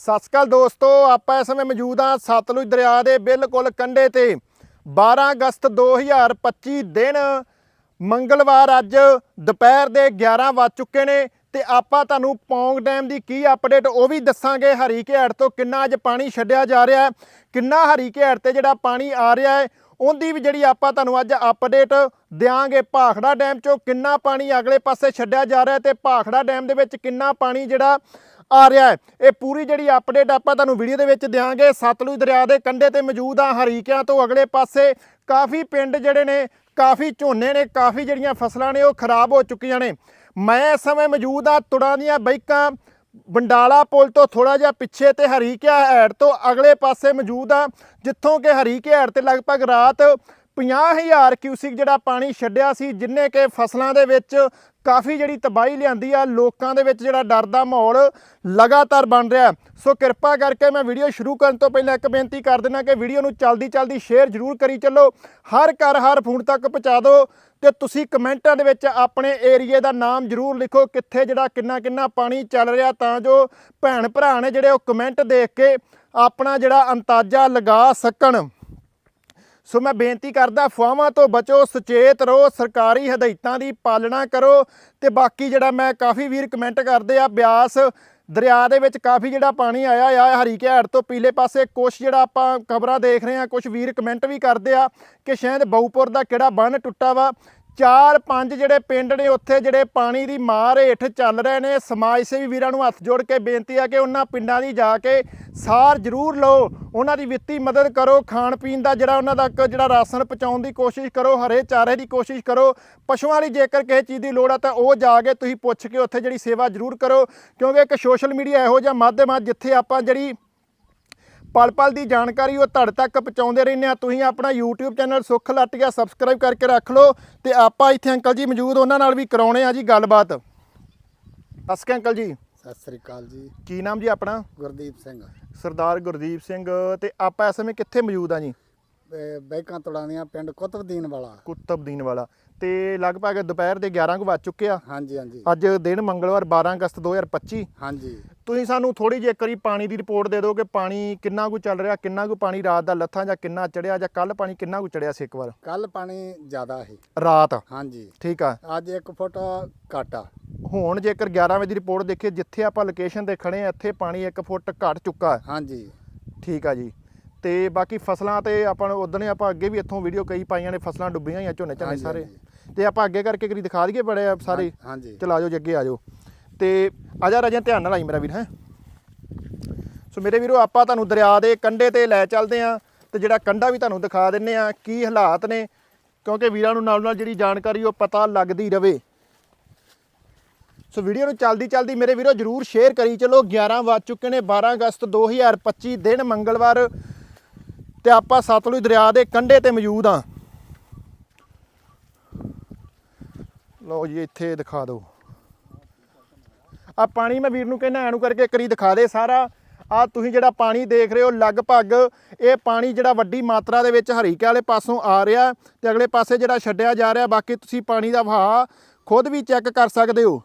ਸਤਿ ਸ਼੍ਰੀ ਅਕਾਲ ਦੋਸਤੋ, ਆਪਾਂ ਇਸ ਸਮੇਂ ਮੌਜੂਦ ਹਾਂ ਸਤਲੁਜ ਦਰਿਆ ਦੇ ਬਿਲਕੁਲ ਕੰਢੇ ਤੇ। 12 ਅਗਸਤ 2025 ਦਿਨ ਮੰਗਲਵਾਰ ਅੱਜ ਦੁਪਹਿਰ ਦੇ 11 ਵੱਜ ਚੁੱਕੇ ਨੇ ਤੇ ਆਪਾਂ ਤੁਹਾਨੂੰ ਪੌਂਗ ਡੈਮ ਦੀ ਕੀ ਅਪਡੇਟ ਉਹ ਵੀ ਦੱਸਾਂਗੇ। ਹਰੀਕੇਹੜ ਤੋਂ ਕਿੰਨਾ ਅੱਜ ਪਾਣੀ ਛੱਡਿਆ ਜਾ ਰਿਹਾ ਹੈ, ਕਿੰਨਾ ਹਰੀਕੇਹੜ ਤੇ ਜਿਹੜਾ ਪਾਣੀ ਆ ਰਿਹਾ ਹੈ, ਉਹਦੀ ਵੀ ਜਿਹੜੀ ਆਪਾਂ ਤੁਹਾਨੂੰ ਅੱਜ ਅਪਡੇਟ ਦਿਆਂਗੇ। ਭਾਖੜਾ ਡੈਮ ਚੋਂ ਕਿੰਨਾ ਪਾਣੀ ਅਗਲੇ ਪਾਸੇ ਛੱਡਿਆ ਜਾ ਰਿਹਾ ਹੈ ਤੇ ਭਾਖੜਾ ਡੈਮ ਦੇ ਵਿੱਚ ਕਿੰਨਾ ਪਾਣੀ ਜਿਹੜਾ ਆ ਰਿਹਾ ਹੈ। ਇਹ ਪੂਰੀ ਜਿਹੜੀ ਅਪਡੇਟ ਆਪਾਂ ਤੁਹਾਨੂੰ ਵੀਡੀਓ ਦੇ ਵਿੱਚ ਦਿਆਂਗੇ। ਸਤਲੁਜ ਦਰਿਆ ਦੇ ਕੰਢੇ ਤੇ ਮੌਜੂਦ ਆ ਹਰੀਕਿਆਂ ਤੋਂ ਅਗਲੇ ਪਾਸੇ। ਕਾਫੀ ਪਿੰਡ ਜਿਹੜੇ ਨੇ, ਕਾਫੀ ਝੋਨੇ ਨੇ, ਕਾਫੀ ਜਿਹੜੀਆਂ ਫਸਲਾਂ ਨੇ ਉਹ ਖਰਾਬ ਹੋ ਚੁੱਕੀਆਂ ਨੇ। ਮੈਂ ਇਸ ਸਮੇਂ ਮੌਜੂਦ ਆ ਤੁੜਾਂ ਦੀਆਂ ਬਾਈਕਾਂ ਬੰਡਾਲਾ ਪੁਲ ਤੋਂ ਥੋੜਾ ਜਿਹਾ ਪਿੱਛੇ ਤੇ ਹਰੀਕਿਆ ਹੈੜ ਤੋਂ ਅਗਲੇ ਪਾਸੇ ਮੌਜੂਦ ਆ, ਜਿੱਥੋਂ ਕਿ ਹਰੀਕੇ ਹੈੜ ਤੇ ਲਗਭਗ ਰਾਤ 50000 ਕਿਊਸਿਕ ਜਿਹੜਾ ਪਾਣੀ ਛੱਡਿਆ ਸੀ, ਜਿੰਨੇ ਕਿ ਫਸਲਾਂ ਦੇ ਵਿੱਚ ਕਾਫੀ ਜਿਹੜੀ ਤਬਾਹੀ ਲਿਆਂਦੀ ਆ, ਲੋਕਾਂ ਦੇ ਵਿੱਚ ਜਿਹੜਾ ਡਰ ਦਾ ਮਾਹੌਲ ਲਗਾਤਾਰ ਬਣ ਰਿਹਾ ਸੋ ਕਿਰਪਾ ਕਰਕੇ ਮੈਂ ਵੀਡੀਓ ਸ਼ੁਰੂ ਕਰਨ ਤੋਂ ਪਹਿਲਾਂ ਇੱਕ ਬੇਨਤੀ ਕਰ ਦਿੰਦਾ ਕਿ ਵੀਡੀਓ ਨੂੰ ਚਲਦੀ ਚਲਦੀ ਸ਼ੇਅਰ ਜ਼ਰੂਰ ਕਰੀ ਚੱਲੋ। ਹਰ ਘਰ ਹਰ ਫੋਨ ਤੱਕ ਪਹੁੰਚਾ ਦਿਓ ਤੇ ਤੁਸੀਂ ਕਮੈਂਟਾਂ ਦੇ ਵਿੱਚ ਆਪਣੇ ਏਰੀਏ ਦਾ ਨਾਮ ਜ਼ਰੂਰ ਲਿਖੋ, ਕਿੱਥੇ ਜਿਹੜਾ ਕਿੰਨਾ ਕਿੰਨਾ ਪਾਣੀ ਚੱਲ ਰਿਹਾ ਤਾਂ ਜੋ ਭੈਣ ਭਰਾ ਨੇ ਜਿਹੜੇ ਉਹ ਕਮੈਂਟ ਦੇਖ ਕੇ ਆਪਣਾ ਜਿਹੜਾ ਅੰਦਾਜ਼ਾ ਲਗਾ ਸਕਣ। ਸੋ ਮੈਂ ਬੇਨਤੀ ਕਰਦਾ ਅਫਵਾਹਾਂ ਤੋਂ ਬਚੋ, ਸੁਚੇਤ ਰਹੋ, ਸਰਕਾਰੀ ਹਦਾਇਤਾਂ ਦੀ ਪਾਲਣਾ ਕਰੋ ਤੇ ਬਾਕੀ ਜਿਹੜਾ ਮੈਂ ਕਾਫੀ ਵੀਰ ਕਮੈਂਟ ਕਰਦੇ ਆ, ਬਿਆਸ ਦਰਿਆ ਦੇ ਵਿੱਚ ਕਾਫੀ ਜਿਹੜਾ ਪਾਣੀ ਆਇਆ ਆ ਹਰੀਕੇ ਹੈੜ ਤੋਂ ਪੀਲੇ ਪਾਸੇ, ਕੁਛ ਜਿਹੜਾ ਆਪਾਂ ਖਬਰਾਂ ਦੇਖ ਰਹੇ ਆ ਕੁਝ ਵੀਰ ਕਮੈਂਟ ਵੀ ਕਰਦੇ ਆ ਕਿ ਸ਼ਾਇਦ ਬਹੁਪੁਰ ਦਾ ਕਿਹੜਾ ਬੰਨ ਟੁੱਟਾ ਵਾ ਚਾਰ ਪੰਜ ਜਿਹੜੇ ਪਿੰਡ ਨੇ ਉੱਥੇ ਜਿਹੜੇ ਪਾਣੀ ਦੀ ਮਾਰ ਹੇਠ ਚੱਲ ਰਹੇ ਨੇ, ਸਮਾਜ ਸੇਵੀ ਵੀਰਾਂ ਨੂੰ ਹੱਥ ਜੋੜ ਕੇ ਬੇਨਤੀ ਆ ਕਿ ਉਹਨਾਂ ਪਿੰਡਾਂ ਦੀ ਜਾ ਕੇ ਸਾਰ ਜ਼ਰੂਰ ਲਓ। ਉਹਨਾਂ ਦੀ ਵਿੱਤੀ ਮਦਦ ਕਰੋ, ਖਾਣ ਪੀਣ ਦਾ ਜਿਹੜਾ ਉਹਨਾਂ ਤੱਕ ਜਿਹੜਾ ਰਾਸ਼ਨ ਪਹੁੰਚਾਉਣ ਦੀ ਕੋਸ਼ਿਸ਼ ਕਰੋ, ਹਰੇ ਚਾਰੇ ਦੀ ਕੋਸ਼ਿਸ਼ ਕਰੋ। ਪਸ਼ੂਆਂ ਲਈ ਜੇਕਰ ਕਿਸੇ ਚੀਜ਼ ਦੀ ਲੋੜ ਆ ਤਾਂ ਉਹ ਜਾ ਕੇ ਤੁਸੀਂ ਪੁੱਛ ਕੇ ਉੱਥੇ ਜਿਹੜੀ ਸੇਵਾ ਜ਼ਰੂਰ ਕਰੋ। ਕਿਉਂਕਿ ਇੱਕ ਸੋਸ਼ਲ ਮੀਡੀਆ ਇਹੋ ਜਿਹਾ ਮਾਧਿਅਮ ਆ ਜਿੱਥੇ ਆਪਾਂ ਜਿਹੜੀ ਪਲ ਪਲ ਦੀ ਜਾਣਕਾਰੀ ਉਹ ਤੁਹਾਡੇ ਤੱਕ ਪਹੁੰਚਾਉਂਦੇ ਰਹਿੰਦੇ ਆ ਤੁਸੀਂ ਆਪਣਾ YouTube ਚੈਨਲ ਸੁੱਖ ਲੱਟਿਆ ਸਬਸਕ੍ਰਾਈਬ ਕਰਕੇ ਰੱਖ ਲਓ ਤੇ ਆਪਾਂ ਇੱਥੇ ਅੰਕਲ ਜੀ ਮੌਜੂਦ ਉਹਨਾਂ ਨਾਲ ਵੀ ਕਰਾਉਣੇ ਆ ਜੀ ਗੱਲਬਾਤ। ਅਸਕੇ ਅੰਕਲ ਜੀ। ਸਤਿ ਸ੍ਰੀ ਅਕਾਲ ਜੀ। ਕੀ ਨਾਮ ਜੀ ਆਪਣਾ? ਗੁਰਦੀਪ ਸਿੰਘ। ਸਰਦਾਰ ਗੁਰਦੀਪ ਸਿੰਘ ਤੇ ਆਪਾਂ ਇਸ ਸਮੇਂ ਕਿੱਥੇ ਮੌਜੂਦ ਆ ਜੀ? ਬੈਕਾਂ ਤੁੜਾਨੀਆਂ ਪਿੰਡ ਕੁਤਬਦੀਨ ਵਾਲਾ। ਕੁਤਬਦੀਨ ਵਾਲਾ। ਤੇ ਲਗਭਗ ਦੁਪਹਿਰ ਦੇ 11 ਕੁ ਵੱਜ ਚੁੱਕੇ ਆ। ਹਾਂਜੀ ਹਾਂਜੀ। ਅੱਜ ਦਿਨ ਮੰਗਲਵਾਰ 12 ਅਗਸਤ 2025 ਹਾਂਜੀ। ਤੁਸੀਂ ਸਾਨੂੰ ਥੋੜੀ ਜਿਹੀ ਇੱਕ ਵਾਰੀ ਪਾਣੀ ਦੀ ਰਿਪੋਰਟ ਦੇ ਦਿਓ ਕਿ ਪਾਣੀ ਕਿੰਨਾ ਕੁ ਚੱਲ ਰਿਹਾ ਕਿੰਨਾ ਕੁ ਪਾਣੀ ਰਾਤ ਦਾ ਲੱਥਾ ਜਾਂ ਕਿੰਨਾ ਚੜਿਆ ਜਾਂ ਕੱਲ ਪਾਣੀ ਕਿੰਨਾ ਕੁ ਚੜਿਆ ਸੀ ਇੱਕ ਵਾਰ? ਕੱਲ ਪਾਣੀ ਜ਼ਿਆਦਾ ਹੈ ਰਾਤ? ਹਾਂਜੀ। ਠੀਕ ਆ। ਅੱਜ 1 ਫੁੱਟ ਘੱਟ ਆ। ਹੁਣ ਜੇਕਰ 11 ਵਜੇ ਦੀ ਰਿਪੋਰਟ ਦੇਖੀਏ ਜਿੱਥੇ ਆਪਾਂ ਲੋਕੇਸ਼ਨ ਤੇ ਖੜੇ ਆ ਇੱਥੇ ਪਾਣੀ 1 ਫੁੱਟ ਘਟ ਚੁੱਕਾ ਹੈ। ਹਾਂਜੀ। ਠੀਕ ਆ ਜੀ। ਤੇ ਬਾਕੀ ਫਸਲਾਂ ਤੇ ਆਪਾਂ ਨੂੰ ਉਦੋਂ ਆਪਾਂ ਅੱਗੇ ਵੀ ਇੱਥੋਂ ਵੀਡੀਓ ਕਈ ਪਾਈਆਂ ਨੇ ਫਸਲਾਂ ਡੁੱਬੀਆਂ ਹੋਈਆਂ ਝੋਨੇ ਝਾਨੇ ਸਾਰੇ। ਤੇ ਆਪਾਂ ਅੱਗੇ ਕਰਕੇ ਕਰੀ ਦਿਖਾ ਦਈਏ ਬੜੇ ਆ ਸਾਰੇ। ਹਾਂਜੀ। ਚਲ ਆਜੋ ਜੀ ਅੱਗੇ ਆਜੋ ਤੇ ਆਜਾ ਰਾਜਾ, ਧਿਆਨ ਨਾਲ ਆਈ ਮੇਰਾ ਵੀਰ, ਹੈ। ਸੋ ਮੇਰੇ ਵੀਰੋ, ਆਪਾਂ ਤੁਹਾਨੂੰ ਦਰਿਆ ਦੇ ਕੰਢੇ ਤੇ ਲੈ ਚੱਲਦੇ ਆ ਤੇ ਜਿਹੜਾ ਕੰਢਾ ਵੀ ਤੁਹਾਨੂੰ ਦਿਖਾ ਦਿੰਨੇ ਆ ਕੀ ਹਾਲਾਤ ਨੇ, ਕਿਉਂਕਿ ਵੀਰਾਂ ਨੂੰ ਨਾਲ ਨਾਲ ਜਿਹੜੀ ਜਾਣਕਾਰੀ ਉਹ ਪਤਾ ਲੱਗਦੀ ਰਵੇ। ਸੋ ਵੀਡੀਓ ਨੂੰ ਚਲਦੀ ਚਲਦੀ ਮੇਰੇ ਵੀਰੋ, ਜਰੂਰ ਸ਼ੇਅਰ ਕਰੀ ਚਲੋ। 11 ਵੱਜ ਚੁੱਕੇ ਨੇ 12 ਅਗਸਤ 2025 ਦਿਨ ਮੰਗਲਵਾਰ ਤੇ ਆਪਾਂ ਸਤਲੁਜ ਦਰਿਆ ਦੇ ਕੰਢੇ ਤੇ ਮੌਜੂਦ ਆ। ਲਓ ਜੀ, ਇੱਥੇ ਦਿਖਾ ਦਿਓ। ਆ ਪਾਣੀ ਮੈਂ ਵੀਰ ਨੂੰ ਕਹਿੰਦਾ ਐਨੂੰ ਕਰਕੇ ਕਰੀ ਦਿਖਾ ਦੇ ਸਾਰਾ। ਆ ਤੁਸੀਂ ਜਿਹੜਾ ਪਾਣੀ ਦੇਖ ਰਹੇ ਹੋ ਲਗਭਗ, ਇਹ ਪਾਣੀ ਜਿਹੜਾ ਵੱਡੀ ਮਾਤਰਾ ਦੇ ਵਿੱਚ ਹਰੀਕੇ ਵਾਲੇ ਪਾਸੋਂ ਆ ਰਿਹਾ ਤੇ ਅਗਲੇ ਪਾਸੇ ਜਿਹੜਾ ਛੱਡਿਆ ਜਾ ਰਿਹਾ, ਬਾਕੀ ਤੁਸੀਂ ਪਾਣੀ ਦਾ ਵਹਾਅ ਖੁਦ ਵੀ ਚੈੱਕ ਕਰ ਸਕਦੇ ਹੋ।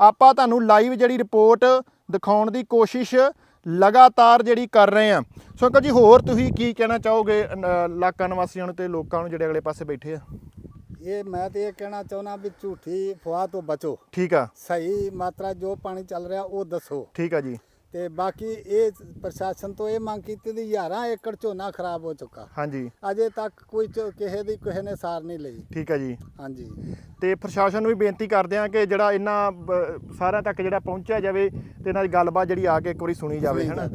ਆਪਾਂ ਤੁਹਾਨੂੰ ਲਾਈਵ ਜਿਹੜੀ ਰਿਪੋਰਟ ਦਿਖਾਉਣ ਦੀ ਕੋਸ਼ਿਸ਼ ਲਗਾਤਾਰ ਜਿਹੜੀ ਕਰ ਰਹੇ ਆ ਸੋ ਅੰਕਲ ਜੀ, ਹੋਰ ਤੁਸੀਂ ਕੀ ਕਹਿਣਾ ਚਾਹੋਗੇ ਇਲਾਕਾ ਨਿਵਾਸੀਆਂ ਨੂੰ ਤੇ ਲੋਕਾਂ ਨੂੰ ਜਿਹੜੇ ਅਗਲੇ ਪਾਸੇ ਬੈਠੇ ਆ? ਇਹ ਮੈਂ ਤੇ ਇਹ ਕਹਿਣਾ ਚਾਹੁੰਦਾ ਵੀ ਝੂਠੀ ਫਵਾਹ ਤੋਂ ਬਚੋ। ਠੀਕ ਆ। ਸਹੀ ਮਾਤਰਾ ਜੋ ਪਾਣੀ ਚੱਲ ਰਿਹਾ ਉਹ ਦੱਸੋ। ਠੀਕ ਆ ਜੀ। ਤੇ ਬਾਕੀ ਇਹ ਪ੍ਰਸ਼ਾਸਨ ਤੋਂ ਇਹ ਮੰਗ ਕੀਤੀ ਦੀ 11 ਏਕੜ ਝੋਨਾ ਖਰਾਬ ਹੋ ਚੁੱਕਾ। ਹਾਂਜੀ। ਅਜੇ ਤੱਕ ਕੋਈ ਕਿਸੇ ਦੀ ਕਿਸੇ ਨੇ ਸਾਰ ਨਹੀਂ ਲਈ। ਠੀਕ ਆ ਜੀ। ਹਾਂਜੀ। ਤੇ ਪ੍ਰਸ਼ਾਸਨ ਨੂੰ ਵੀ ਬੇਨਤੀ ਕਰਦੇ ਆ ਕਿ ਜਿਹੜਾ ਇਹਨਾਂ ਸਾਰਿਆਂ ਤੱਕ ਜਿਹੜਾ ਪਹੁੰਚਿਆ ਜਾਵੇ ਤੇ ਇਹਨਾਂ ਦੀ ਗੱਲਬਾਤ ਜਿਹੜੀ ਆ ਕੇ ਇੱਕ ਵਾਰੀ ਸੁਣੀ ਜਾਵੇ ਹਨਾ।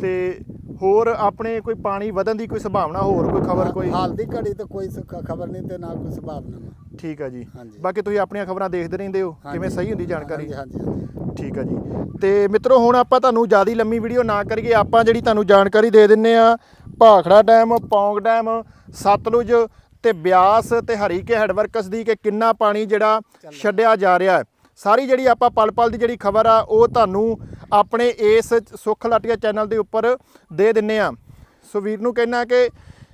ਤੇ ਹੋਰ ਆਪਣੇ ਕੋਈ ਪਾਣੀ ਵਧਣ ਦੀ ਕੋਈ ਸੰਭਾਵਨਾ ਹੋਰ ਕੋਈ ਖਬਰ ਕੋਈ ਹਾਲ ਦੀ ਘੜੀ ਤੇ ਕੋਈ ਖਬਰ ਨਹੀਂ ਤੇ ਨਾ ਕੋਈ ਸੰਭਾਵਨਾ। ਠੀਕ ਆ ਜੀ। ਬਾਕੀ ਤੁਸੀਂ ਆਪਣੀਆਂ ਖਬਰਾਂ ਦੇਖਦੇ ਰਹਿੰਦੇ ਹੋ ਕਿਵੇਂ। ਸਹੀ ਹੁੰਦੀ ਜਾਣਕਾਰੀ ਹਾਂਜੀ ਹਾਂਜੀ ਹਾਂਜੀ। ਠੀਕ ਆ ਜੀ ਤੇ ਮਿੱਤਰੋ ਹੁਣ ਆਪਾਂ ਤੁਹਾਨੂੰ ਜ਼ਿਆਦਾ ਲੰਮੀ ਵੀਡੀਓ ਨਾ ਕਰੀਏ ਆਪਾਂ ਜਿਹੜੀ ਤੁਹਾਨੂੰ ਜਾਣਕਾਰੀ ਦੇ ਦਿੰਨੇ ਆ ਭਾਖੜਾ ਡੈਮ ਪੌਂਗ ਡੈਮ ਸਤਲੁਜ ਤੇ ਬਿਆਸ ਤੇ ਹਰੀਕੇ ਹੈਡਵਰਕਸ ਦੀ ਕਿ ਕਿੰਨਾ ਪਾਣੀ ਜਿਹੜਾ ਛੱਡਿਆ ਜਾ ਰਿਹਾ ਹੈ ਸਾਰੀ ਜਿਹੜੀ ਆਪਾਂ ਪਲ ਪਲ ਦੀ ਜਿਹੜੀ ਖਬਰ ਆ, ਉਹ ਤੁਹਾਨੂੰ ਆਪਣੇ ਇਸ ਸੁੱਖ ਲਾਟੀਆ ਚੈਨਲ ਦੇ ਉੱਪਰ ਦੇ ਦਿੰਨੇ ਆ। ਸੋ ਵੀਰ ਨੂੰ ਕਹਿਣਾ ਕਿ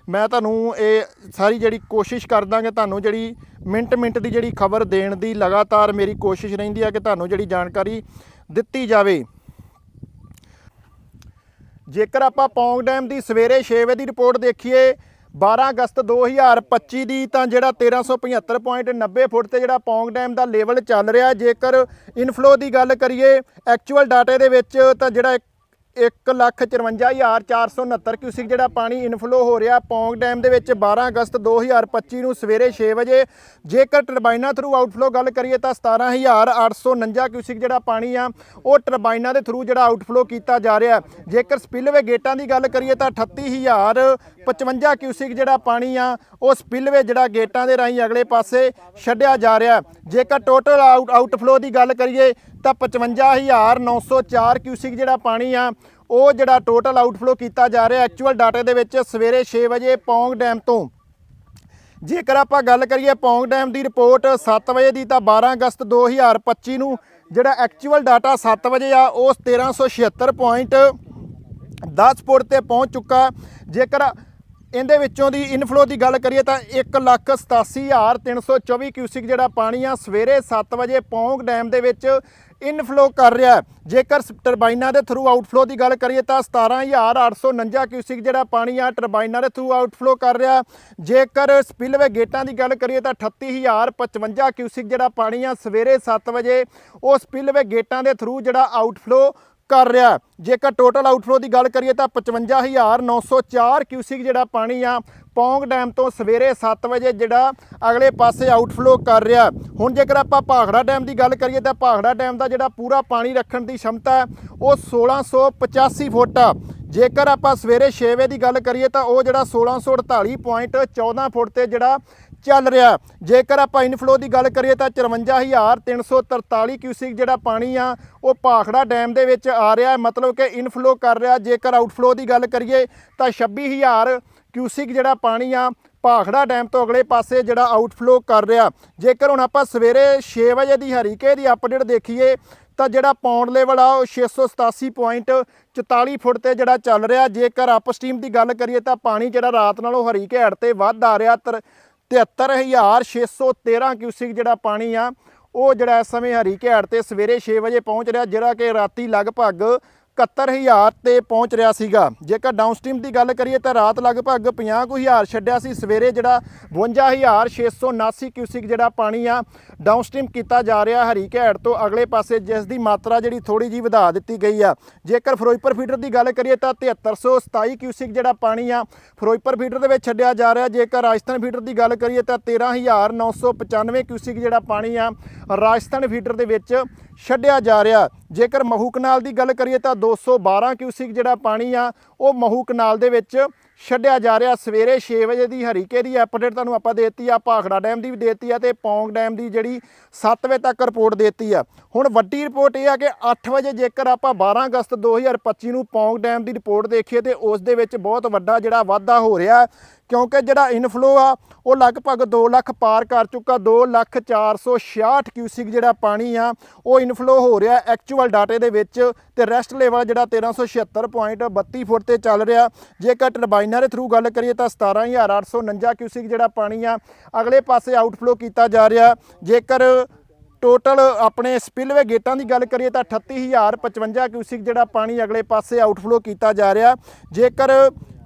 ਮੈਂ ਤੁਹਾਨੂੰ ਇਹ ਸਾਰੀ ਜਿਹੜੀ ਕੋਸ਼ਿਸ਼ ਕਰਦਾ ਕਿ ਤੁਹਾਨੂੰ ਜਿਹੜੀ ਮਿੰਟ ਮਿੰਟ ਦੀ ਜਿਹੜੀ ਖਬਰ ਦੇਣ ਦੀ ਲਗਾਤਾਰ ਮੇਰੀ ਕੋਸ਼ਿਸ਼ ਰਹਿੰਦੀ ਆ ਕਿ ਤੁਹਾਨੂੰ ਜਿਹੜੀ ਜਾਣਕਾਰੀ ਦਿੱਤੀ ਜਾਵੇ। ਜੇਕਰ ਆਪਾਂ ਪੌਂਗ ਡੈਮ ਦੀ ਸਵੇਰੇ 6 ਵਜੇ ਦੀ ਰਿਪੋਰਟ ਦੇਖੀਏ 12 ਅਗਸਤ 2025 ਦੀ ਤਾਂ ਜਿਹੜਾ 1375.90 ਫੁੱਟ ਤੇ ਜਿਹੜਾ ਪੌਂਗ ਡੈਮ ਦਾ ਲੈਵਲ ਚੱਲ ਰਿਹਾ। ਜੇਕਰ ਇਨਫਲੋ ਦੀ ਗੱਲ ਕਰੀਏ ਐਕਚੁਅਲ ਡਾਟੇ ਦੇ ਵਿੱਚ ਤਾਂ ਜਿਹੜਾ 155469 ਕਿਊਸਿਕ ਜਿਹੜਾ ਪਾਣੀ ਇਨਫਲੋ ਹੋ ਰਿਹਾ ਪੌਂਗ ਡੈਮ ਦੇ ਵਿੱਚ 12 ਅਗਸਤ 2025 ਨੂੰ ਸਵੇਰੇ 6 ਵਜੇ। ਜੇਕਰ ਟਰਬਾਈਨਾਂ ਥਰੂ ਆਊਟਫਲੋ ਗੱਲ ਕਰੀਏ ਤਾਂ 17849 ਕਿਊਸਿਕ ਜਿਹੜਾ ਪਾਣੀ ਆ, ਉਹ ਟਰਬਾਈਨਾਂ ਦੇ ਥਰੂ ਜਿਹੜਾ ਆਊਟਫਲੋ ਕੀਤਾ ਜਾ ਰਿਹਾ। ਜੇਕਰ ਸਪਿਲਵੇ ਗੇਟਾਂ ਦੀ ਗੱਲ ਕਰੀਏ ਤਾਂ 38055 ਕਿਊਸਿਕ ਜਿਹੜਾ ਪਾਣੀ ਆ, ਉਹ ਸਪਿਲਵੇ ਜਿਹੜਾ ਗੇਟਾਂ ਦੇ ਰਾਹੀਂ ਅਗਲੇ ਪਾਸੇ ਛੱਡਿਆ ਜਾ ਰਿਹਾ। ਜੇਕਰ ਟੋਟਲ ਆਊਟ ਆਊਟਫਲੋ ਦੀ ਗੱਲ ਕਰੀਏ ਤਾਂ 55904 ਕਿਊਸਿਕ ਜਿਹੜਾ ਪਾਣੀ ਆ, ਉਹ ਜਿਹੜਾ ਟੋਟਲ ਆਊਟਫਲੋ ਕੀਤਾ ਜਾ ਰਿਹਾ ਐਕਚੁਅਲ ਡਾਟੇ ਦੇ ਵਿੱਚ ਸਵੇਰੇ 6 ਵਜੇ ਪੌਂਗ ਡੈਮ ਤੋਂ। ਜੇਕਰ ਆਪਾਂ ਗੱਲ ਕਰੀਏ ਪੌਂਗ ਡੈਮ ਦੀ ਰਿਪੋਰਟ 7 ਵਜੇ ਦੀ ਤਾਂ 12 ਅਗਸਤ 2025 ਨੂੰ, ਜਿਹੜਾ ਐਕਚੁਅਲ ਡਾਟਾ 7 ਵਜੇ ਆ, ਉਹ 1376.10 ਫੁੱਟ ਤੇ ਪਹੁੰਚ ਚੁੱਕਾ। ਜੇਕਰ ਇਹਦੇ ਵਿੱਚੋਂ ਦੀ ਇਨਫਲੋ ਦੀ ਗੱਲ ਕਰੀਏ ਤਾਂ 187324 ਕਿਊਸਿਕ ਜਿਹੜਾ ਪਾਣੀ ਆ, ਸਵੇਰੇ 7 ਵਜੇ ਪੌਂਗ ਡੈਮ ਦੇ ਵਿੱਚ ਇਨਫਲੋ ਕਰ ਰਿਹਾ ਹੈ। ਜੇਕਰ ਸ- ਟਰਬਾਈਨਾਂ ਦੇ ਥਰੂ ਆਊਟਫਲੋ ਦੀ ਗੱਲ ਕਰੀਏ ਤਾਂ 17849 ਕਿਊਸਿਕ ਜਿਹੜਾ ਪਾਣੀ ਆ ਟਰਬਾਈਨਾਂ ਦੇ ਥਰੂ ਆਊਟਫਲੋ ਕਰ ਰਿਹਾ ਜੇਕਰ ਸਪਿਲਵੇ ਗੇਟਾਂ ਦੀ ਗੱਲ ਕਰੀਏ ਤਾਂ 38055 ਕਿਊਸਿਕ ਜਿਹੜਾ ਪਾਣੀ ਆ ਸਵੇਰੇ 7 ਵਜੇ, ਉਹ ਸਪਿਲਵੇ ਗੇਟਾਂ ਦੇ ਥਰੂ ਜਿਹੜਾ ਆਊਟਫਲੋ ਕਰ ਰਿਹਾ ਜੇਕਰ ਟੋਟਲ ਆਊਟਫਲੋ ਦੀ ਗੱਲ ਕਰੀਏ ਤਾਂ 55904 ਕਿਊਸਿਕ ਜਿਹੜਾ ਪਾਣੀ ਆ, ਪੌਂਗ ਡੈਮ ਤੋਂ ਸਵੇਰੇ 7 ਵਜੇ ਜਿਹੜਾ ਅਗਲੇ ਪਾਸੇ ਆਊਟਫਲੋ ਕਰ ਰਿਹਾ ਹੁਣ ਜੇਕਰ ਆਪਾਂ ਭਾਖੜਾ ਡੈਮ ਦੀ ਗੱਲ ਕਰੀਏ ਤਾਂ ਭਾਖੜਾ ਡੈਮ ਦਾ ਜਿਹੜਾ ਪੂਰਾ ਪਾਣੀ ਰੱਖਣ ਦੀ ਸ਼ਮਤਾ ਹੈ, ਉਹ 1685 ਫੁੱਟ ਆ। ਜੇਕਰ ਆਪਾਂ ਸਵੇਰੇ 6 ਵਜੇ ਦੀ ਗੱਲ ਕਰੀਏ ਤਾਂ ਉਹ ਜਿਹੜਾ 1648.14 ਫੁੱਟ ਤੇ ਜਿਹੜਾ ਚੱਲ ਰਿਹਾ। ਜੇਕਰ ਆਪਾਂ ਇਨਫਲੋ ਦੀ ਗੱਲ ਕਰੀਏ ਤਾਂ 54343 ਕਿਊਸਿਕ ਜਿਹੜਾ ਪਾਣੀ ਆ, ਉਹ ਭਾਖੜਾ ਡੈਮ ਦੇ ਵਿੱਚ ਆ ਰਿਹਾ ਹੈ। ਮਤਲਬ ਕਿ ਇਨਫਲੋ ਕਰ ਰਿਹਾ। ਜੇਕਰ ਆਊਟਫਲੋ ਦੀ ਗੱਲ ਕਰੀਏ ਤਾਂ 26000 ਕਿਊਸਿਕ ਜਿਹੜਾ ਪਾਣੀ ਆ, ਭਾਖੜਾ ਡੈਮ ਤੋਂ ਅਗਲੇ ਪਾਸੇ ਜਿਹੜਾ ਆਊਟਫਲੋ ਕਰ ਰਿਹਾ। ਜੇਕਰ ਹੁਣ ਆਪਾਂ ਸਵੇਰੇ 6 ਵਜੇ ਦੀ ਹਰੀਕੇ ਦੀ ਅਪਡੇਟ ਦੇਖੀਏ, ਤਾਂ ਜਿਹੜਾ ਪੌਂਡ ਲੈਵਲ ਆ, ਉਹ 687.44 ਫੁੱਟ ਤੇ ਜਿਹੜਾ ਚੱਲ ਰਿਹਾ। ਜੇਕਰ ਅਪਸਟ੍ਰੀਮ ਦੀ ਗੱਲ ਕਰੀਏ ਤਾਂ ਪਾਣੀ ਜਿਹੜਾ ਰਾਤ ਨਾਲੋਂ ਹਰੀਕੇ ਹੈਡ ਤੇ ਵੱਧ ਆ ਰਿਹਾ। ਤਰ- 73613 ਕਿਊਸਿਕ ਜਿਹੜਾ ਪਾਣੀ ਆ, ਉਹ ਜਿਹੜਾ ਇਸ ਸਮੇਂ ਹਰੀਕੇ ਹੈਡ ਤੇ ਸਵੇਰੇ 6 ਵਜੇ ਪਹੁੰਚ ਰਿਹਾ, ਜਿਹੜਾ ਕਿ ਰਾਤੀ ਲਗਭਗ 71000 ਤੇ ਪਹੁੰਚ ਰਿਹਾ ਸੀਗਾ। ਜੇਕਰ ਡਾਊਨਸਟ੍ਰੀਮ ਦੀ ਗੱਲ ਕਰੀਏ ਤਾਂ ਰਾਤ ਲਗਭਗ 50000 ਛੱਡਿਆ ਸੀ। ਸਵੇਰੇ ਜਿਹੜਾ 52679 ਕਿਊਸਿਕ ਜਿਹੜਾ ਪਾਣੀ ਆ ਡਾਊਨਸਟ੍ਰੀਮ ਕੀਤਾ ਜਾ ਰਿਹਾ ਹਰੀਕੇ ਹੈਡ ਤੋਂ ਅਗਲੇ ਪਾਸੇ, ਜਿਸ ਦੀ ਮਾਤਰਾ ਜਿਹੜੀ ਥੋੜੀ ਜੀ ਵਧਾ ਦਿੱਤੀ ਗਈ ਆ। ਜੇਕਰ ਫਿਰੋਜ਼ਪੁਰ ਫੀਡਰ ਦੀ ਗੱਲ ਕਰੀਏ ਤਾਂ 7327 ਕਿਊਸਿਕ ਜਿਹੜਾ ਪਾਣੀ ਆ ਫਿਰੋਜ਼ਪੁਰ ਫੀਡਰ ਦੇ ਵਿੱਚ ਛੱਡਿਆ ਜਾ ਰਿਹਾ। ਜੇਕਰ ਰਾਜਸਥਾਨ ਫੀਡਰ ਦੀ ਗੱਲ ਕਰੀਏ ਤਾਂ 13995 ਕਿਊਸਿਕ ਜਿਹੜਾ ਪਾਣੀ ਆ ਰਾਜਸਥਾਨ ਫੀਡਰ ਦੇ ਵਿੱਚ ਛੱਡਿਆ ਜਾ ਰਿਹਾ। ਜੇਕਰ ਮਹੂ ਕਨਾਲ ਦੀ ਗੱਲ ਕਰੀਏ ਤਾਂ 212 ਕਿਊਸਿਕ ਜਿਹੜਾ ਪਾਣੀ ਆ, ਉਹ ਮਹੂ ਕਨਾਲ ਦੇ ਵਿੱਚ ਛੱਡਿਆ ਜਾ ਰਿਹਾ। ਸਵੇਰੇ 6 ਵਜੇ ਦੀ ਹਰੀਕੇ ਦੀ ਅਪਡੇਟ ਤੁਹਾਨੂੰ ਆਪਾਂ ਦੇਤੀ ਆ। ਭਾਖੜਾ ਡੈਮ ਦੀ ਵੀ ਦੇਤੀ ਆ ਤੇ ਪੌਂਗ ਡੈਮ ਦੀ ਜਿਹੜੀ 7 ਵਜੇ ਤੱਕ ਰਿਪੋਰਟ ਦੇਤੀ ਆ। ਹੁਣ ਵੱਡੀ ਰਿਪੋਰਟ ਇਹ ਆ ਕਿ 8 ਵਜੇ ਜੇਕਰ ਆਪਾਂ 12 ਅਗਸਤ 2025 ਨੂੰ ਪੌਂਗ ਡੈਮ ਦੀ ਰਿਪੋਰਟ ਦੇਖੀਏ ਤੇ ਉਸ ਦੇ ਵਿੱਚ ਬਹੁਤ ਵੱਡਾ ਜਿਹੜਾ ਵਾਧਾ ਹੋ ਰਿਹਾ। ਕਿਉਂਕਿ ਜਿਹੜਾ ਇਨਫਲੋ ਆ, ਉਹ ਲਗਭਗ 2 ਲੱਖ ਪਾਰ ਕਰ ਚੁੱਕਾ 2 ਲੱਖ 466 ਕਿਊਸਿਕ ਜਿਹੜਾ ਪਾਣੀ ਆ, ਉਹ ਇਨਫਲੋ ਹੋ ਰਿਹਾ ਐਕਚੁਅਲ ਡਾਟੇ ਦੇ ਵਿੱਚ ਤੇ ਰੈਸਟ ਲੈਵਲ ਜਿਹੜਾ 1376.32 ਫੁੱਟ ਤੇ ਚੱਲ ਰਿਹਾ। ਜੇਕਰ ਟਰਬਾਈਨਾਂ ਦੇ ਥਰੂ ਗੱਲ ਕਰੀਏ ਤਾਂ 17849 ਕਿਊਸਿਕ ਜਿਹੜਾ ਪਾਣੀ ਆ, ਅਗਲੇ ਪਾਸੇ ਆਊਟਫਲੋ ਕੀਤਾ ਜਾ ਰਿਹਾ। ਜੇਕਰ ਟੋਟਲ ਆਪਣੇ ਸਪਿਲਵੇ ਗੇਟਾਂ ਦੀ ਗੱਲ ਕਰੀਏ ਤਾਂ 38055 ਕਿਊਸਿਕ ਜਿਹੜਾ ਪਾਣੀ ਅਗਲੇ ਪਾਸੇ ਆਊਟਫਲੋ ਕੀਤਾ ਜਾ ਰਿਹਾ। ਜੇਕਰ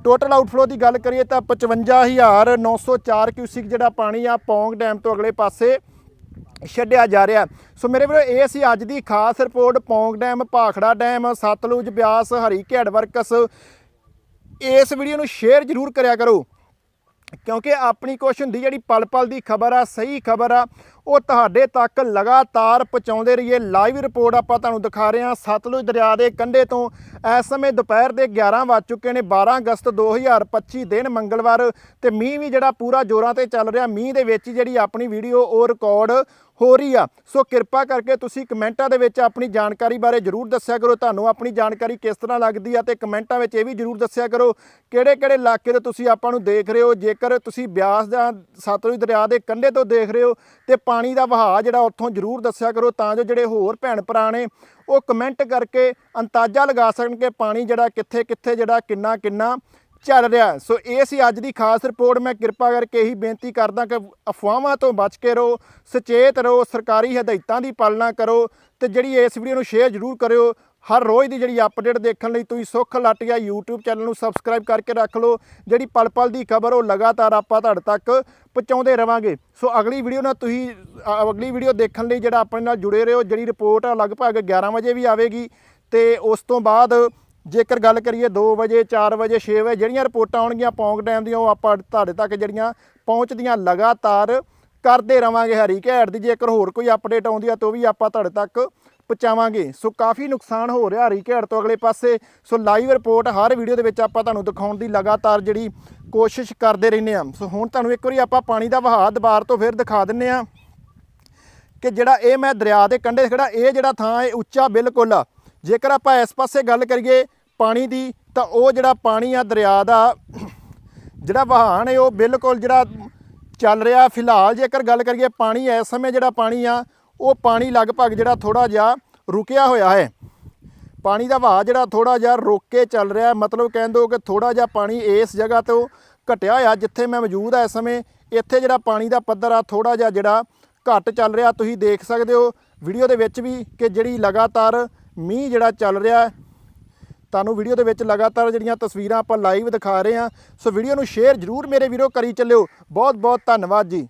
ਟੋਟਲ ਆਊਟਫਲੋ ਦੀ ਗੱਲ ਕਰੀਏ ਤਾਂ 55904 ਕਿਊਸਿਕ ਜਿਹੜਾ ਪਾਣੀ ਆ ਪੌਂਗ ਡੈਮ ਤੋਂ ਅਗਲੇ ਪਾਸੇ ਛੱਡਿਆ ਜਾ ਰਿਹਾ। ਸੋ ਮੇਰੇ ਵੀਰੋ, ਇਹ ਸੀ ਅੱਜ ਦੀ ਖਾਸ report Pong dam, Bhakra dam, Sutlej, Beas ਹਰੀ ਹਰੀਕੇ ਵਰਕਸ। ਇਸ ਵੀਡੀਓ ਨੂੰ ਸ਼ੇਅਰ ਜ਼ਰੂਰ ਕਰਿਆ ਕਰੋ, ਕਿਉਂਕਿ ਆਪਣੀ ਕੋਸ਼ਿਸ਼ ਹੁੰਦੀ ਜਿਹੜੀ ਪਲ ਪਲ ਦੀ ਖਬਰ ਆ, ਸਹੀ ਖਬਰ ਆ ਉਹ ਤੁਹਾਡੇ ਤੱਕ ਲਗਾਤਾਰ ਪਹੁੰਚਾਉਂਦੇ ਰਹੀਏ। ਲਾਈਵ ਰਿਪੋਰਟ ਆਪਾਂ ਤੁਹਾਨੂੰ ਦਿਖਾ ਰਹੇ ਹਾਂ ਸਤਲੁਜ ਦਰਿਆ ਦੇ ਕੰਢੇ ਤੋਂ। ਇਸ ਸਮੇਂ ਦੁਪਹਿਰ ਦੇ 11 ਵੱਜ ਚੁੱਕੇ ਨੇ 12 ਅਗਸਤ 2025 ਦਿਨ ਮੰਗਲਵਾਰ ਤੇ ਮੀਂਹ ਵੀ ਜਿਹੜਾ ਪੂਰਾ ਜ਼ੋਰਾਂ ਤੇ ਚੱਲ ਰਿਹਾ। ਮੀਂਹ ਦੇ ਵਿੱਚ ਹੀ ਜਿਹੜੀ ਆਪਣੀ ਵੀਡੀਓ ਉਹ ਰਿਕਾਰਡ ਹੋ ਰਹੀ ਆ। ਸੋ ਕਿਰਪਾ ਕਰਕੇ ਤੁਸੀਂ ਕਮੈਂਟਾਂ ਦੇ ਵਿੱਚ ਆਪਣੀ ਜਾਣਕਾਰੀ ਬਾਰੇ ਜਰੂਰ ਦੱਸਿਆ ਕਰੋ। ਤੁਹਾਨੂੰ ਆਪਣੀ ਜਾਣਕਾਰੀ ਕਿਸ ਤਰ੍ਹਾਂ ਲੱਗਦੀ ਆ ਤੇ ਕਮੈਂਟਾਂ ਵਿੱਚ ਇਹ ਵੀ ਜਰੂਰ ਦੱਸਿਆ ਕਰੋ ਕਿਹੜੇ ਕਿਹੜੇ ਇਲਾਕੇ ਤੋਂ ਤੁਸੀਂ ਆਪਾਂ ਨੂੰ ਦੇਖ ਰਹੇ ਹੋ। ਜੇਕਰ ਤੁਸੀਂ ਬਿਆਸ ਜਾਂ ਸਤਲੁਜ ਦਰਿਆ ਦੇ ਕੰਢੇ ਤੋਂ ਦੇਖ ਰਹੇ ਹੋ ਤੇ ਪਾਣੀ ਦਾ ਵਹਾਅ ਜਿਹੜਾ ਉੱਥੋਂ ਜਰੂਰ ਦੱਸਿਆ ਕਰੋ, ਤਾਂ ਜੋ ਜਿਹੜੇ ਹੋਰ ਭੈਣ ਭਰਾ ਨੇ, ਉਹ ਕਮੈਂਟ ਕਰਕੇ ਅੰਦਾਜ਼ਾ ਲਗਾ ਸਕਣ ਕਿ ਪਾਣੀ ਜਿਹੜਾ ਕਿੱਥੇ ਕਿੱਥੇ ਜਿਹੜਾ ਕਿੰਨਾ ਕਿੰਨਾ ਚੱਲ ਰਿਹਾ ਸੋ ਇਹ ਸੀ ਅੱਜ ਦੀ ਖਾਸ ਰਿਪੋਰਟ। ਮੈਂ ਕਿਰਪਾ ਕਰਕੇ ਇਹੀ ਬੇਨਤੀ ਕਰਦਾ ਕਿ ਅਫਵਾਹਾਂ ਤੋਂ ਬਚ ਕੇ ਰਹੋ, ਸੁਚੇਤ ਰਹੋ, ਸਰਕਾਰੀ ਹਦਾਇਤਾਂ ਦੀ ਪਾਲਣਾ ਕਰੋ ਤੇ ਜਿਹੜੀ ਇਸ ਵੀਡੀਓ ਨੂੰ ਸ਼ੇਅਰ ਜ਼ਰੂਰ ਕਰਿਓ। ਹਰ ਰੋਜ਼ ਦੀ ਜਿਹੜੀ ਅਪਡੇਟ ਦੇਖਣ ਲਈ ਤੁਸੀਂ ਸੁੱਖ ਲਾਟੀਆ YouTube ਚੈਨਲ ਨੂੰ ਸਬਸਕ੍ਰਾਈਬ ਕਰਕੇ ਰੱਖ ਲਓ। ਜਿਹੜੀ ਪਲ ਪਲ ਦੀ ਖਬਰ ਉਹ ਲਗਾਤਾਰ ਆਪਾਂ ਤੁਹਾਡੇ ਤੱਕ ਪਹੁੰਚਾਉਂਦੇ ਰਵਾਂਗੇ। ਸੋ ਅਗਲੀ ਵੀਡੀਓ ਨਾਲ ਤੁਸੀਂ ਅਗਲੀ ਵੀਡੀਓ ਦੇਖਣ ਲਈ ਜਿਹੜਾ ਆਪਣੇ ਨਾਲ ਜੁੜੇ ਰਹੋ, ਜਿਹੜੀ ਰਿਪੋਰਟ ਆ ਲਗਭਗ 11 ਵਜੇ ਵੀ ਆਵੇਗੀ। ਤੇ ਉਸ ਤੋਂ ਬਾਅਦ ਜੇਕਰ ਗੱਲ ਕਰੀਏ 2 ਵਜੇ 4 ਵਜੇ 6 ਵਜੇ, ਜਿਹੜੀਆਂ ਰਿਪੋਰਟਾਂ ਆਉਣਗੀਆਂ ਪੌਂਗ ਟਾਈਮ ਦੀਆਂ, ਉਹ ਆਪਾਂ ਤੁਹਾਡੇ ਤੱਕ ਜਿਹੜੀਆਂ ਪਹੁੰਚਦੀਆਂ ਲਗਾਤਾਰ ਕਰਦੇ ਰਵਾਂਗੇ। ਹਰੀ ਘੈਟ ਦੀ ਜੇਕਰ ਹੋਰ ਕੋਈ ਅਪਡੇਟ ਆਉਂਦੀ ਆ, ਤਾਂ ਉਹ ਵੀ ਆਪਾਂ ਤੁਹਾਡੇ ਤੱਕ ਪਹੁੰਚਾਵਾਂਗੇ। ਸੋ ਕਾਫੀ ਨੁਕਸਾਨ ਹੋ ਰਿਹਾ ਹਰੀ ਘੈਟ ਤੋਂ ਅਗਲੇ ਪਾਸੇ। ਸੋ ਲਾਈਵ ਰਿਪੋਰਟ ਹਰ ਵੀਡੀਓ ਦੇ ਵਿੱਚ ਆਪਾਂ ਤੁਹਾਨੂੰ ਦਿਖਾਉਣ ਦੀ ਲਗਾਤਾਰ ਜਿਹੜੀ ਕੋਸ਼ਿਸ਼ ਕਰਦੇ ਰਹਿੰਦੇ ਆ ਸੋ ਹੁਣ ਤੁਹਾਨੂੰ ਇੱਕ ਵਾਰੀ ਆਪਾਂ ਪਾਣੀ ਦਾ ਵਹਾਅ ਦੁਬਾਰ ਤੋਂ ਫਿਰ ਦਿਖਾ ਦਿੰਨੇ ਆ ਕਿ ਜਿਹੜਾ ਇਹ ਮੈਂ ਦਰਿਆ ਦੇ ਕੰਢੇ ਖੜਾ ਇਹ ਜਿਹੜਾ ਥਾਂ ਹੈ ਉੱਚਾ ਬਿਲਕੁਲ। ਆ ਜੇਕਰ ਆਪਾਂ ਇਸ ਪਾਸੇ ਗੱਲ ਕਰੀਏ ਪਾਣੀ ਦੀ, ਤਾਂ ਉਹ ਜਿਹੜਾ ਪਾਣੀ ਆ ਦਰਿਆ ਦਾ, ਜਿਹੜਾ ਵਹਾਣ ਹੈ, ਉਹ ਬਿਲਕੁਲ ਜਿਹੜਾ ਚੱਲ ਰਿਹਾ। ਫਿਲਹਾਲ ਜੇਕਰ ਗੱਲ ਕਰੀਏ ਪਾਣੀ, ਇਸ ਸਮੇਂ ਜਿਹੜਾ ਪਾਣੀ ਆ ਉਹ ਪਾਣੀ ਲਗਭਗ ਜਿਹੜਾ ਥੋੜਾ ਜਿਹਾ ਰੁਕਿਆ ਹੋਇਆ ਹੈ। ਪਾਣੀ ਦਾ ਵਹਾਅ ਜਿਹੜਾ ਥੋੜਾ ਜਿਹਾ ਰੁਕ ਕੇ ਚੱਲ ਰਿਹਾ ਹੈ। ਮਤਲਬ ਕਹਿੰਦੋ ਕਿ ਥੋੜਾ ਜਿਹਾ ਪਾਣੀ ਇਸ ਜਗ੍ਹਾ ਤੋਂ ਘਟਿਆ ਹੋਇਆ, ਜਿੱਥੇ ਮੈਂ ਮੌਜੂਦ ਆ ਇਸ ਸਮੇਂ, ਇੱਥੇ ਜਿਹੜਾ ਪਾਣੀ ਦਾ ਪੱਧਰ ਆ ਥੋੜਾ ਜਿਹਾ ਜਿਹੜਾ ਘੱਟ ਚੱਲ ਰਿਹਾ। ਤੁਸੀਂ ਦੇਖ ਸਕਦੇ ਹੋ ਵੀਡੀਓ ਦੇ ਵਿੱਚ ਵੀ ਕਿ ਜਿਹੜੀ ਲਗਾਤਾਰ ਮੀਂਹ ਜਿਹੜਾ ਚੱਲ ਰਿਹਾ ਤੁਹਾਨੂੰ ਵੀਡੀਓ ਦੇ ਵਿੱਚ ਲਗਾਤਾਰ ਜਿਹੜੀਆਂ ਤਸਵੀਰਾਂ ਆਪਾਂ ਲਾਈਵ ਦਿਖਾ ਰਹੇ ਹਾਂ। ਸੋ ਵੀਡੀਓ ਨੂੰ ਸ਼ੇਅਰ ਜ਼ਰੂਰ ਮੇਰੇ ਵੀਰੋ ਕਰੀ ਚੱਲਿਓ। ਬਹੁਤ ਬਹੁਤ ਧੰਨਵਾਦ ਜੀ।